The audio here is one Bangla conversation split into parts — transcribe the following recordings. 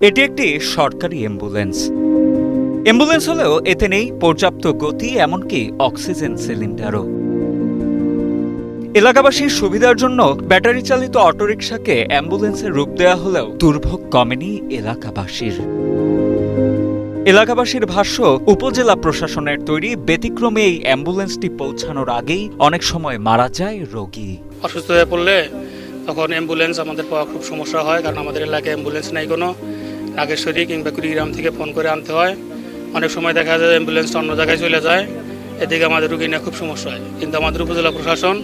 এটি একটি সরকারি অ্যাম্বুলেন্স অ্যাম্বুলেন্স হলেও এতে নেই পর্যাপ্ত গতি, এমনকি অক্সিজেন সিলিন্ডারও এলাকাবাসীর সুবিধার জন্য ব্যাটারি চালিত অটোরিকশাকে অ্যাম্বুলেন্সের রূপ দেওয়া হলেও দুর্ভোগ কমেনি এলাকাবাসীর। এলাকাবাসীর ভাষ্য, উপজেলা প্রশাসনের তৈরি ব্যতিক্রমে এই অ্যাম্বুলেন্সটি পৌঁছানোর আগেই অনেক সময় মারা যায় রোগী। অসুস্থ হয়ে পড়লে তখন অ্যাম্বুলেন্স আমাদের পাওয়া খুব সমস্যা হয় কারণ আমাদের এলাকায় অ্যাম্বুলেন্স নাই কোনো। নাগেশ্বরী কিংবা কুড়িগ্রাম থেকে ফোন করে আনতে হয়। অনেক সময় দেখা যায় অ্যাম্বুলেন্সটা অন্য জায়গায় চলে যায়। এদিকে আমাদের রুগী নিয়ে খুব সমস্যা হয়। কিন্তু আমাদের উপজেলা প্রশাসন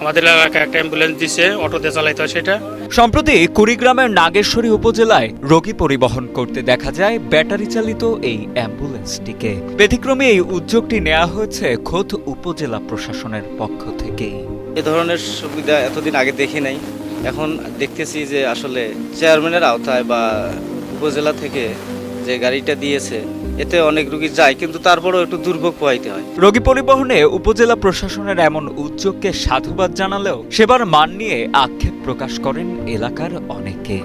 আমাদের এলাকায় একটা অ্যাম্বুলেন্স দিছে অটোতে চালাইতে হয় সেটা। সম্প্রতি কুড়িগ্রামের নাগেশ্বরী উপজেলায় রোগী পরিবহন করতে দেখা যায় ব্যাটারি চালিত এই অ্যাম্বুলেন্সটিকে ব্যতিক্রমে এই উদ্যোগটি নেওয়া হয়েছে খোদ উপজেলা প্রশাসনের পক্ষ থেকেই। এ ধরনের সুবিধা এতদিন আগে দেখি নাই। এখন দেখতেছি যে আসলে চেয়ারম্যানের আওতায় বা উপজেলা থেকে যে গাড়িটা দিয়েছে এতে অনেক রুগী যায় কিন্তু তারপরেও একটু দুর্ভোগ পোহাইতে হয়। রোগী পরিবহনে উপজেলা প্রশাসনের এমন উদ্যোগকে সাধুবাদ জানালেও সেবার মান নিয়ে আক্ষেপ প্রকাশ করেন এলাকার অনেকে।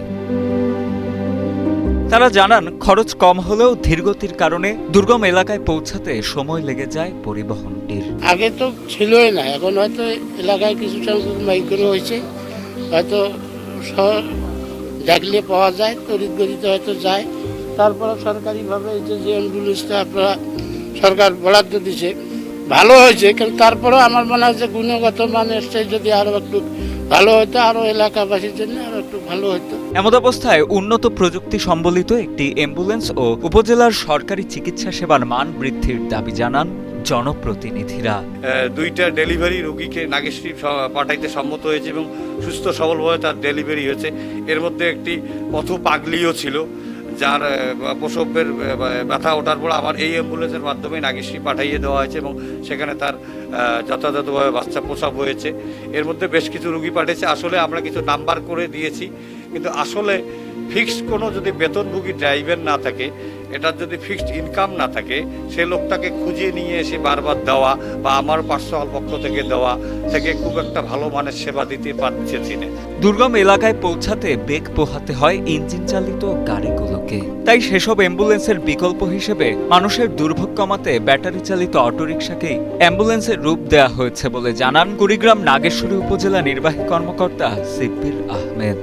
তারা জানান খরচ কম হলেও ধীরগতির কারণে দুর্গম এলাকায় পৌঁছাতে সময় লেগে যায় পরিবহনটির। আগে তো ছিলই না এখন হয়তো এলাকায় কিছু সংখ্যক মাইক্রো হয়েছে। হয়তো ডাকলে পাওয়া যায় গতিতে হয়তো যায়। তারপরে সরকারিভাবে এই যে অ্যাম্বুলেন্সটা আপনারা সরকার বরাদ্দ দিছে, ভালো হয়েছে, কিন্তু তারপরেও আমার মনে হয় যে গুণগত মানের চেয়ে যদি আরও একটু ভালো হতো, আরও এলাকাবাসীর জন্য আরও একটু ভালো হতো। এমত অবস্থায় উন্নত প্রযুক্তি সম্বলিত একটি অ্যাম্বুলেন্স ও উপজেলার সরকারি চিকিৎসা সেবার মান বৃদ্ধির দাবি জানান জনপ্রতিনিধিরা। দুইটা ডেলিভারি রোগীকে নাগেশ্বরী পাঠাইতে সম্মত হয়েছে এবং সুস্থ সবলভাবে তার ডেলিভারি হয়েছে। এর মধ্যে একটি পথ পাগলিও ছিল, যার প্রসবের ব্যথা ওঠার পর আমার এই অ্যাম্বুলেন্সের মাধ্যমে নাগেশ্বরী পাঠাইয়ে দেওয়া হয়েছে এবং সেখানে তার যথাযথভাবে বাচ্চা প্রসব হয়েছে। এর মধ্যে বেশ কিছু রুগী পাঠিয়েছে। আসলে আমরা কিছু নাম্বার করে দিয়েছি, কিন্তু আসলে ফিক্সড কোনো যদি বেতনভোগী ড্রাইভার না থাকে এটার যদি ফিক্সড ইনকাম না থাকে, সে লোকটাকে খুঁজে নিয়ে এসে বারবার দেওয়া বা আমার পার্সোনাল পক্ষ থেকে দেওয়া থেকে খুব একটা ভালো মানের সেবা দিতে পারছে না দুর্গম এলাকায় পৌঁছাতে বেগ পোহাতে হয় ইঞ্জিন চালিত গাড়িগুলোকে। তাই সেসব অ্যাম্বুলেন্সের বিকল্প হিসেবে মানুষের দুর্ভোগ কমাতে ব্যাটারি চালিত অটোরিকশাকেই অ্যাম্বুলেন্সের রূপ দেওয়া হয়েছে বলে জানান কুড়িগ্রাম নাগেশ্বরী উপজেলা নির্বাহী কর্মকর্তা সিব্বির আহমেদ।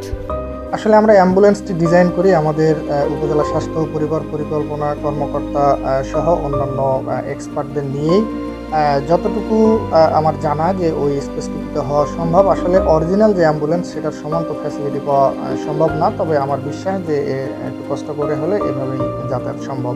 আসলে আমরা অ্যাম্বুলেন্সটি ডিজাইন করি আমাদের উপজেলা স্বাস্থ্য পরিবার পরিকল্পনা কর্মকর্তা সহ অন্যান্য এক্সপার্টদের নিয়েই যতটুকু আমার জানা যে ওই স্পেসিফিকটা হওয়া সম্ভব, আসলে অরিজিনাল যে অ্যাম্বুলেন্স সেটার সমান তো ফ্যাসিলিটি পাওয়া সম্ভব না, তবে আমার বিশ্বাস যে একটু কষ্ট করে হলে এভাবেই যাতায়াত সম্ভব।